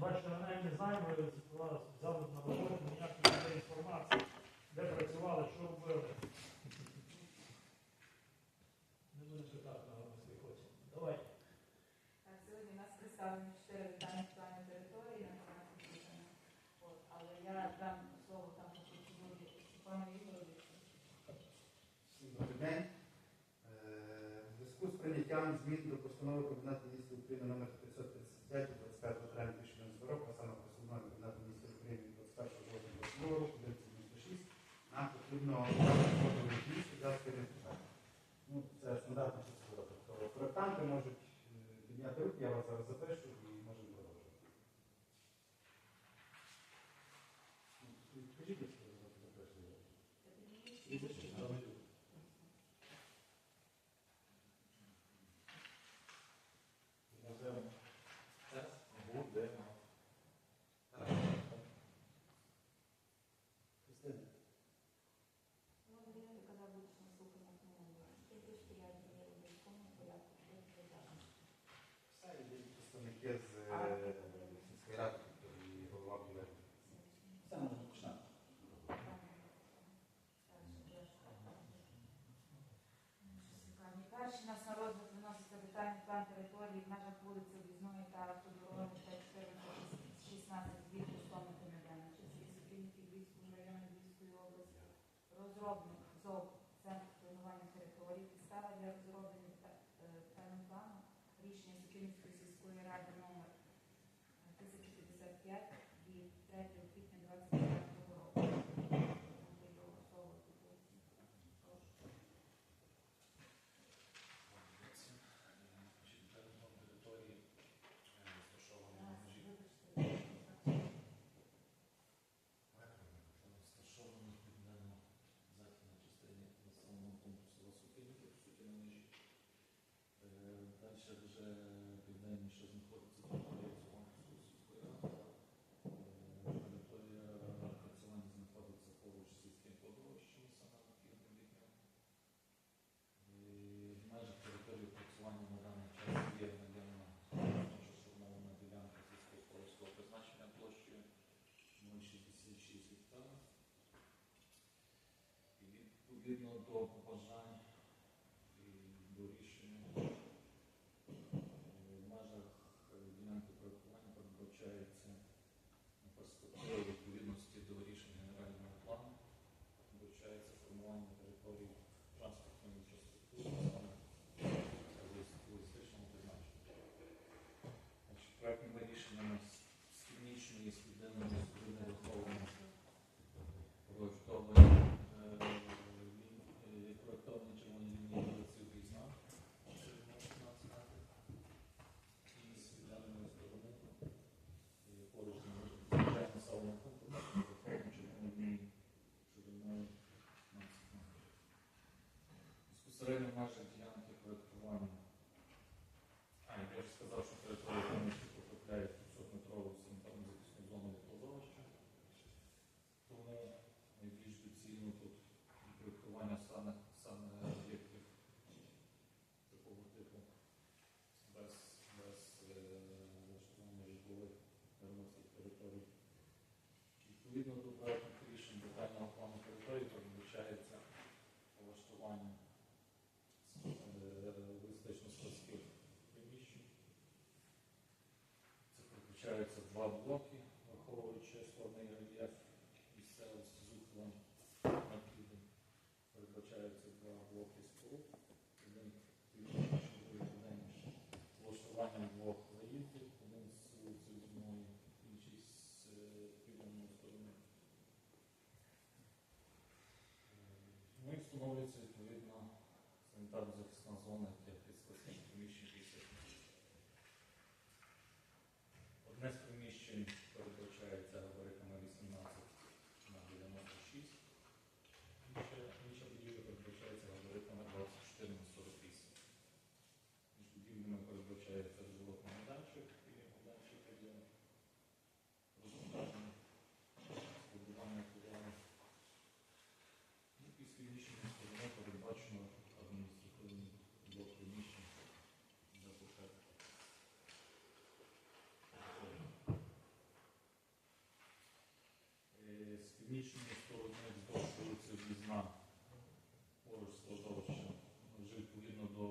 Бачите, мене не займе, взяли на роботу, ніякої інформації, де працювали, що робили. Не дуже так наголосити хочемо. Давайте. Сьогодні нас представлено 4 питання в плані території, але я дам слово там пану Добрий день. Е, у зв'язку з прийняттям змін до постанови Кабінету міністрів України номер 3 території в межах вулиці Об'їзної та автодороги 16 від 100 метрів часів Софійників Львівському районі Львівської області. Розроблено jedno do poznania. два блоки, враховуючи складний рельєф і сел з зухлом на південь. Передбачаються два блоки споруд, один більше, один влаштуванням двох виїздів, один з вулиці Зумної, інший з е, південної сторони. Ну встановлюється північної сторони вздовж вулиці Блізна, поруч складовища. Вже відповідно до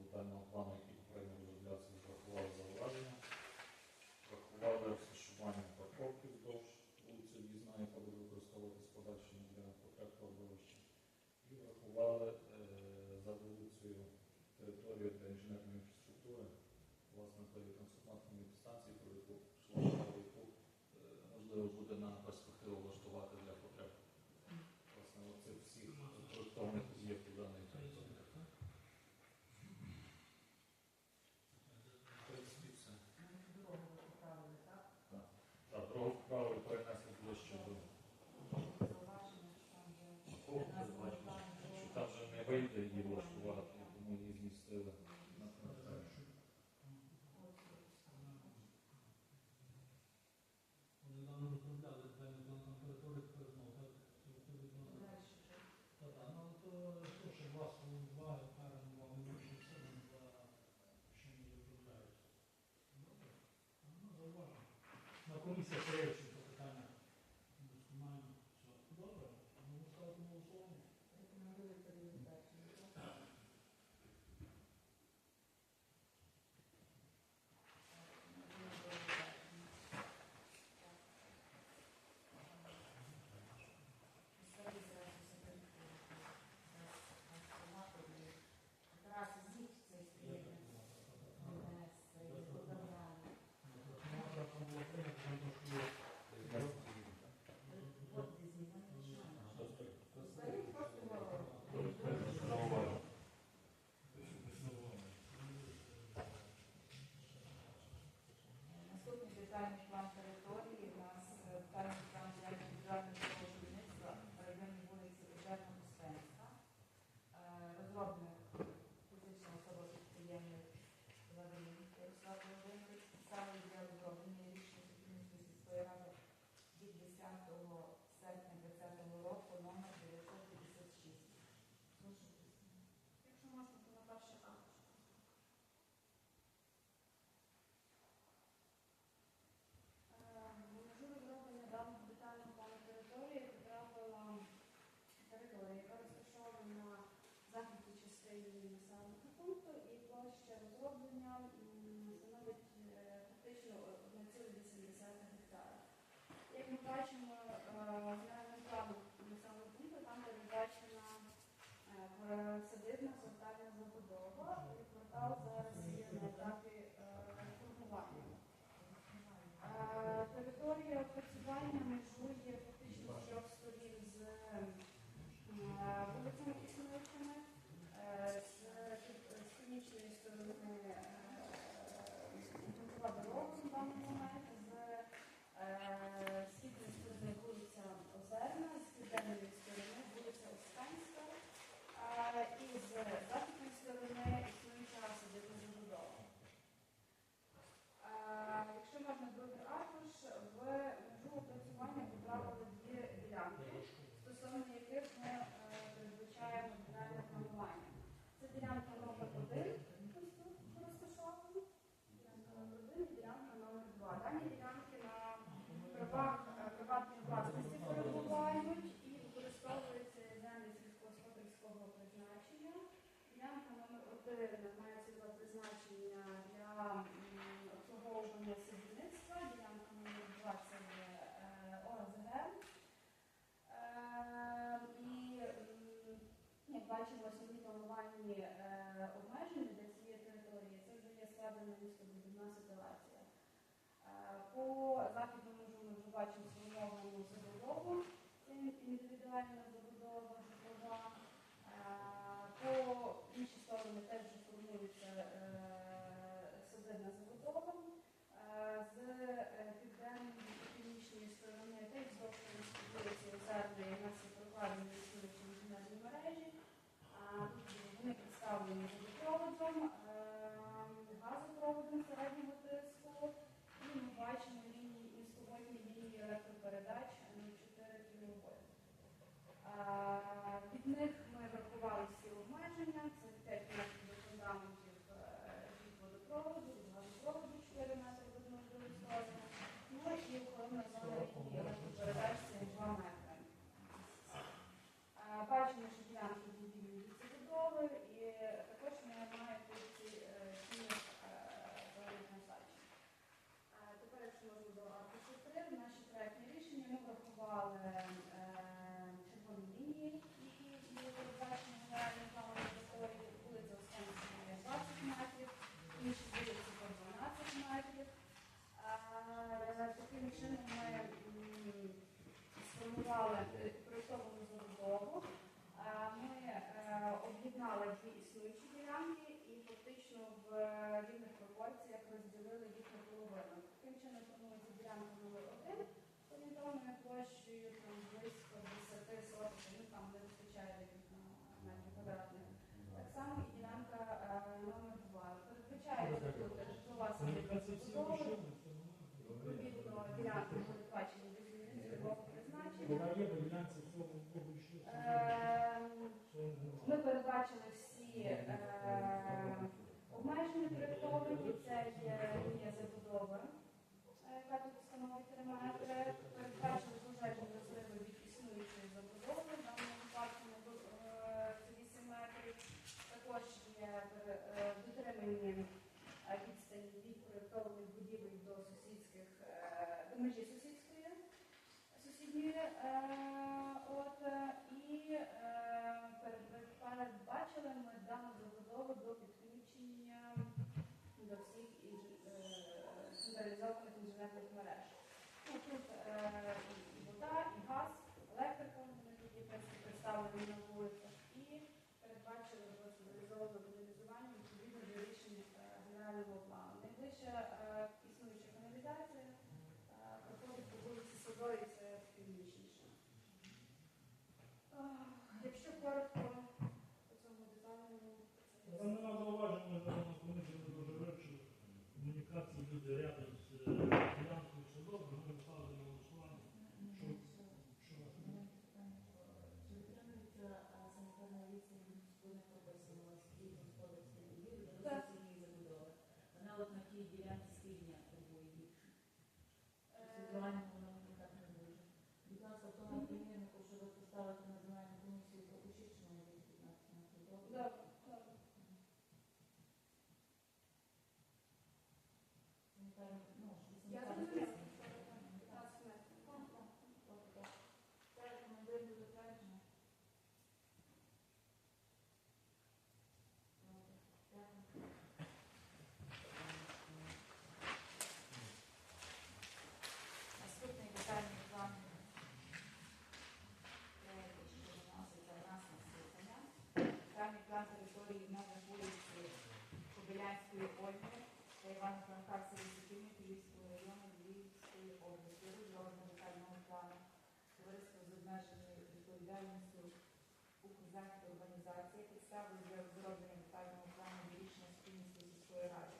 детального плану, який попередньо розроблявся, врахували зауваження, врахували розташування парковки вздовж вулиці Блізна, яка буде використовуватися подальшим для потреб кладовища. І врахували е, за вулицею територію для інженерної інфраструктури, власне, для Spanish е, садибна індивідуальна забудова Від підписали е, проєктовану забудову. Е, ми е, об'єднали дві існуючі ділянки і фактично в рівних пропорціях розділили їх на половину. Таким чином формується ділянка номер один. Sorry, sir, few issues. Державний план території на вулиці Кобилянської Ольги та Івана Франка в Київського району Львівської області, розробленого детального плану. Товариства з обмеженою відповідальністю у організації, підставою для розроблення детального плану рішення спільності сільської ради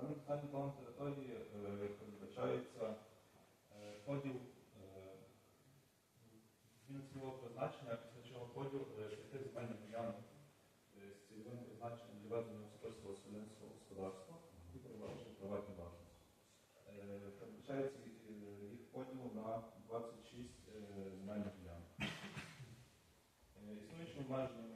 Даним питанням плану території е, передбачається е, поділ е, змін цілого призначення, після чого поділ шести земельних ділянок з цільовим призначенням для ведення господарського селянського господарства і приватні власності. Передбачається їх поділ на 26 земельних ділянок. Існуючим обмеженням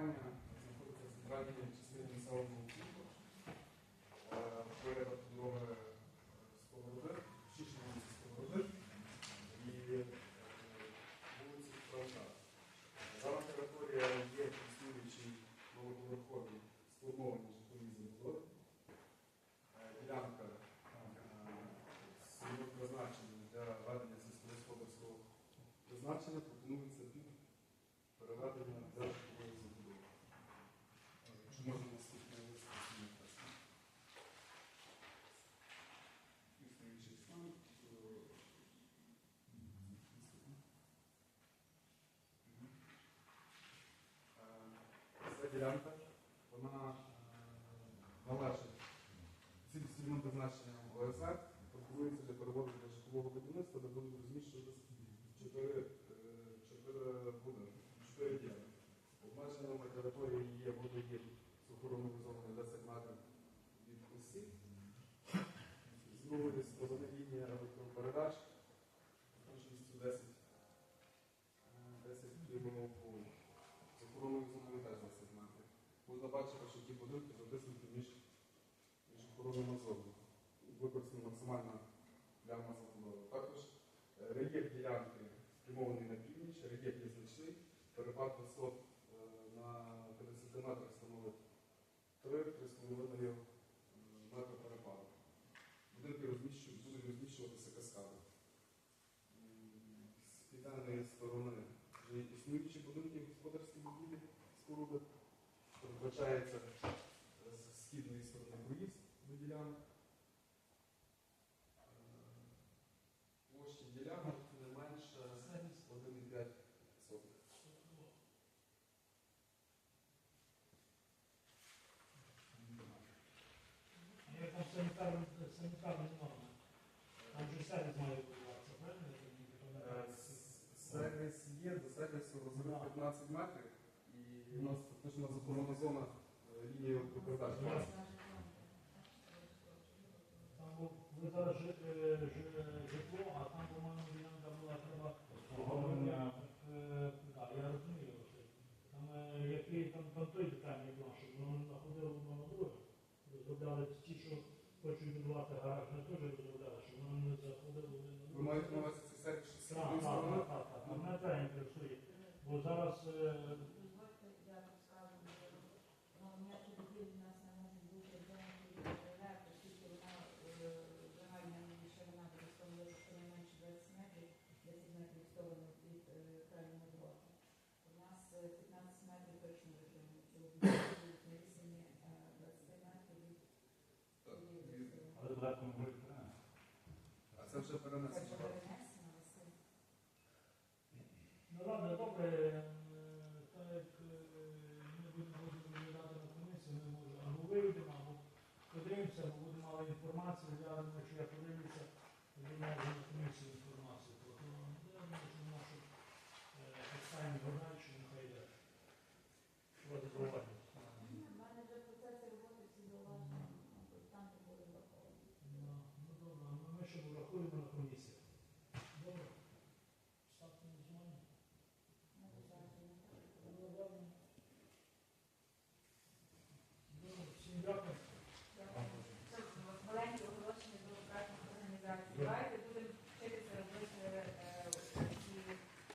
голосування знаходиться в раді. Ділянка, вона е, належить ціль цільним призначенням ОСР, пропонується для переводу для житлового будівництва, де будуть розміщуватися чотири, е, чотири будинки, чотири ділянки. Обмеженими території є водогін з охороною зоною 10 метрів від усіх. З другої сторони лінія електропередач точністю 10 10 кілометрів з охороною зоною теж 10 метрів. Можна бачити, що ті будинки затиснуті між, між охоронними зонами. Використана максимально для забудови. Також е, рельєф ділянки спрямований на північ, рельєф є значний, перепад висот е, на 50 метрах становить 3-3,5 е, метри перепаду. Будинки розміщу- будуть розміщуватися каскади. М, З південної сторони вже є існуючі будинки господарські будівлі, споруди. Передбачається е, з східної сторони проїзд до ділянок. Е, Площі ділянок не менше 1,5 сотих. Є там санітарні, санітарні норми. Там же сервіс має будуватися, правильно? Я не Е, пам'ятаю. с- Сервіс є, до сервісу розрив 15 метрів, і у нас фактично заборонена зона е, лінії електропередач. Там був ви зараз е, жи- житло, а там, по-моєму, була треба. Е. Там, е, який там, той детальний план, щоб воно не находило одно на друге. маєте на увазі цей сервіс з Так, східної так, сторони? так, так, так. Там не те інтересує. Бо зараз е, Дозвольте, я так скажу, ну, ніякі будівлі в нас не можуть бути зайняті від ДРФ, оскільки вона е, загальна її ширина буде становити щонайменше 20 метрів, 10 метрів в сторону від е, крайнього дороги. У нас е, 15 метрів точно витримують цього будуть на відстані е, 20 метрів від Так, цієї не буде. А це вже перенесено. Ну ладно, добре, е, так як е, ми будемо розглядати на комісії, ми можемо або вийдемо, або подивимося, або будемо мали інформацію, я думаю, що я подивлюся,